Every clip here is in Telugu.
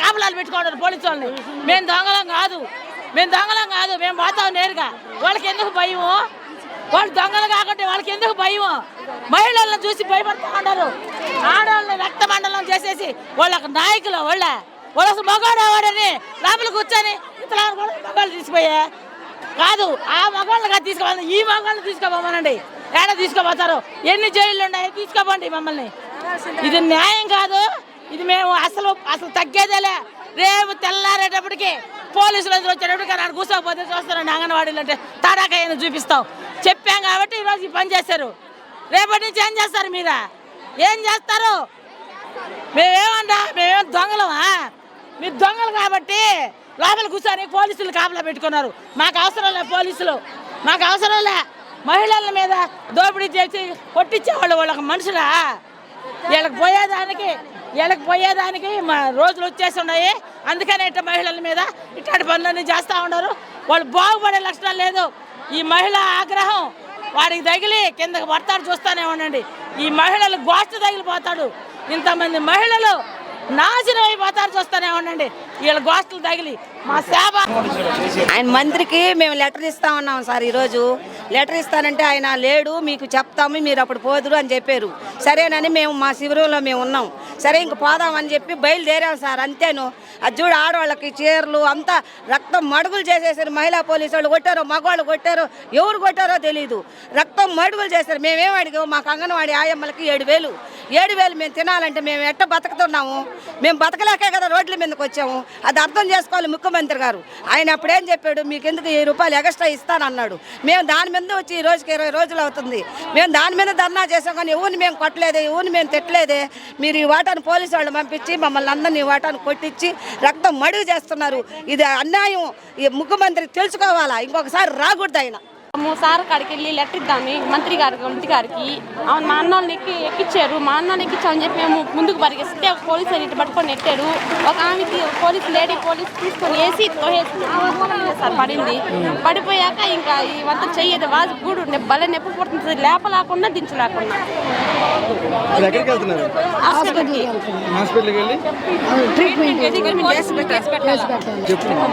కాపలాలు పెట్టుకోవడం పోలీసు వాళ్ళని మేము దొంగలం కాదు. మేము దొంగలం కాదు. మేము పోతాం నేరుగా. వాళ్ళకి ఎందుకు భయము? వాళ్ళు దొంగలు కాకుండా వాళ్ళకి ఎందుకు భయం మహిళలను చూసి భయపడుతూ ఉంటారు ఆడవాళ్ళని రక్త మండలం చేసేసి వాళ్ళకు నాయకులు వాళ్ళ వాళ్ళ అసలు మగాడు వాడని లోపల కూర్చొని ఇతర మగాళ్ళు తీసిపోయా కాదు ఆ మగాళ్ళగా తీసుకోవాలి ఈ మగాళ్ళని తీసుకోపోమనండి. ఏడ తీసుకోపోతారు? ఎన్ని జైళ్ళు ఉన్నాయి తీసుకోపోండి మమ్మల్ని. ఇది న్యాయం కాదు. ఇది మేము అసలు అసలు తగ్గేదేలే. రేపు తెల్లారేటప్పటికి పోలీసులు అందరూ వచ్చేటప్పటికి నాడు కూర్చోకపోతే చూస్తారండి అంగన్వాడీలు అంటే తాడాకాయని చూపిస్తాం. చెప్పాం కాబట్టి ఈరోజు ఈ పని చేశారు. రేపటి నుంచి ఏం చేస్తారు మీరా? ఏం చేస్తారు? మేమేమన్నా మేమేం దొంగలమా? మీరు దొంగలు కాబట్టి లోపల కూర్చొని పోలీసులు కాపలా పెట్టుకున్నారు. మాకు అవసరం లే పోలీసులు. మాకు అవసరం లే మహిళల మీద దోపిడీ చేసి కొట్టించేవాళ్ళు వాళ్ళకి మనుషులా? వీళ్ళకి పోయేదానికి వీళ్ళకి పోయేదానికి మా రోజులు వచ్చేసి ఉన్నాయి. అందుకనే ఇట్ట మహిళల మీద ఇట్లాంటి పనులన్నీ చేస్తూ ఉన్నారు. వాళ్ళు బాగుపడే లక్షణాలు లేదు. ఈ మహిళ ఆగ్రహం వాడికి తగిలి కిందకి పడతాడు చూస్తానే ఉండండి. ఈ మహిళలు గోష్ఠ తగిలిపోతాడు. ఇంతమంది మహిళలు నాశనం అయిపోతారు చూస్తానే ఉండండి. వీళ్ళ గోష్ఠలు తగిలి మా సేవ ఆయన మంత్రికి మేము లెటర్ ఇస్తా ఉన్నాం సార్ ఈరోజు. లెటర్ ఇస్తానంటే ఆయన లేడు మీకు చెప్తాము మీరు అప్పుడు పోదురు అని చెప్పారు. సరేనని మేము మా శిబిరంలో మేము ఉన్నాం. సరే ఇంక పోదామని చెప్పి బయలుదేరాం సార్ అంతేను. అది చూడు ఆడవాళ్ళకి చీరలు అంతా రక్తం మడుగులు చేసేసారు. మహిళా పోలీసు వాళ్ళు కొట్టారో మగవాళ్ళు కొట్టారు ఎవరు కొట్టారో తెలియదు రక్తం మడుగులు చేశారు. మేమేం అడిగాము మాకు అంగన్వాడి ఆయమ్మలకి ఏడు వేలు. ఏడు వేలు మేము తినాలంటే మేము ఎట్ట బతుకుతున్నాము? మేము బతకలేకే కదా రోడ్ల మీదకి వచ్చాము. అది అర్థం చేసుకోవాలి ముఖ్యమంత్రి గారు. ఆయన అప్పుడేం చెప్పాడు? మీకు ఎందుకు ఈ రూపాయలు ఎక్స్ట్రా ఇస్తానన్నాడు. మేము దాని మీద వచ్చి ఈ రోజుకి ఇరవై రోజులు అవుతుంది. మేము దాని మీద ధర్నా చేసాం కానీ ఎవరిని మేము కొట్టలేదే? ఎవరిని మేము తిట్టలేదే? మీరు ఈ వాటాను పోలీసు వాళ్ళు పంపించి మమ్మల్ని అందరినీ ఈ వాటాను కొట్టించి రక్తం మడుగు చేస్తున్నారు. ఇది అన్యాయం. ఈ ముఖ్యమంత్రి తెలుసుకోవాలా? ఇంకొకసారి రాకూడదు ఆయన. మేము సార్ కాడికి వెళ్ళి లెటర్ ఇద్దామని మంత్రి గారికి మంత్రి గారికి. అవును మా అన్నోళ్ళని ఎక్కి ఎక్కిచ్చారు. మా అన్నోళ్ళని ఎక్కించామని చెప్పి మేము ముందుకు పరిగెస్తే ఒక పోలీసు అని ఇటు పట్టుకొని నెట్టాడు. ఒక ఆమెకి పోలీస్ లేడీ పోలీస్ తీసుకొని వేసి తోసేసి సార్ పడింది. పడిపోయాక ఇంకా ఇవంతా చెయ్యేది వాజు గూడు భలే నొప్పి పుడుతుంది లేపలేకుండా దించలేకుండా.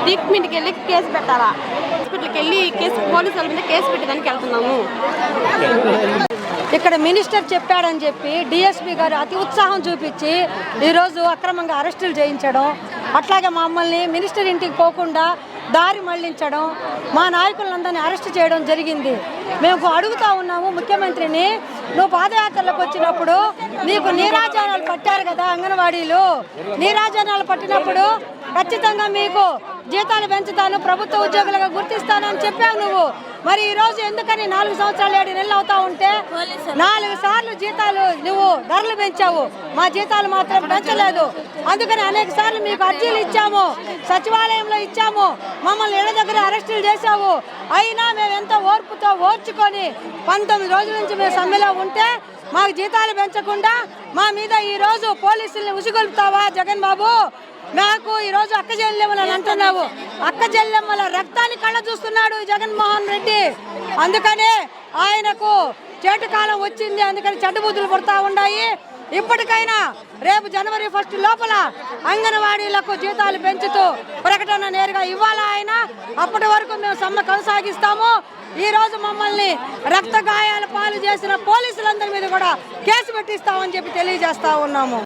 ట్రీట్మెంట్కి వెళ్ళి కేసు పెట్టాలా? హాస్పిటల్కి వెళ్ళి కేసు పోలీసు వాళ్ళ మీద కేసు పెట్టడానికి వెళ్తున్నాము. ఇక్కడ మినిస్టర్ చెప్పాడని చెప్పి డిఎస్పి గారు అతి ఉత్సాహం చూపించి ఈరోజు అక్రమంగా అరెస్టులు చేయించడం అట్లాగే మమ్మల్ని మినిస్టర్ ఇంటికి పోకుండా దారి మళ్ళించడం మా నాయకులందరినీ అరెస్ట్ చేయడం జరిగింది. మేము అడుగుతా ఉన్నాము ముఖ్యమంత్రిని నువ్వు పాదయాత్రలకు వచ్చినప్పుడు నీకు నీరాజనాలు పట్టారు కదా అంగన్వాడీలు. నీరాజనాలు పట్టినప్పుడు ఖచ్చితంగా మీకు జీతాలు పెంచుతాను ప్రభుత్వ ఉద్యోగులుగా గుర్తిస్తానని చెప్పావు నువ్వు. మరి ఈ రోజు ఎందుకని నాలుగు సంవత్సరాలు ఏడు నెలలు అవుతా ఉంటే నాలుగు సార్లు జీతాలు నువ్వు ధరలు పెంచావు. మా జీతాలు మాత్రం పెంచలేదు. అందుకని అనేక సార్లు మీకు అర్జీలు ఇచ్చాము. సచివాలయంలో ఇచ్చాము. మమ్మల్ని ఇళ్ళ దగ్గర అరెస్టులు చేశావు. అయినా మేము ఎంతో ఓర్పుతో ఓర్చుకొని పంతొమ్మిది రోజుల నుంచి మేము సమ్మెలో ఉంటే మాకు జీతాలు పెంచకుండా మా మీద ఈ రోజు పోలీసుల్ని ఉసిగొలుపుతావా జగన్ బాబు? నాకు ఈరోజు రోజు అక్క చెల్లెమ్మలని అంటున్నావు. అక్క చెల్లెమ్మల రక్తాన్ని కళ్ళ చూస్తున్నాడు జగన్మోహన్ రెడ్డి. అందుకనే ఆయనకు చేటు కాలం వచ్చింది అందుకని చెడ్డబుద్ధులు పుడతా ఉన్నాయి ఇప్పటికైనా రేపు జనవరి ఫస్ట్ లోపల అంగన్వాడీలకు జీతాలు పెంచుతూ ప్రకటన నేరుగా ఇవ్వాలా ఆయన? అప్పటి వరకు మేము సమ్మె కొనసాగిస్తాము. ఈ రోజు మమ్మల్ని రక్త గాయాల పాలు చేసిన పోలీసులందరి మీద కూడా కేసు పెట్టిస్తామని చెప్పి తెలియజేస్తా ఉన్నాము.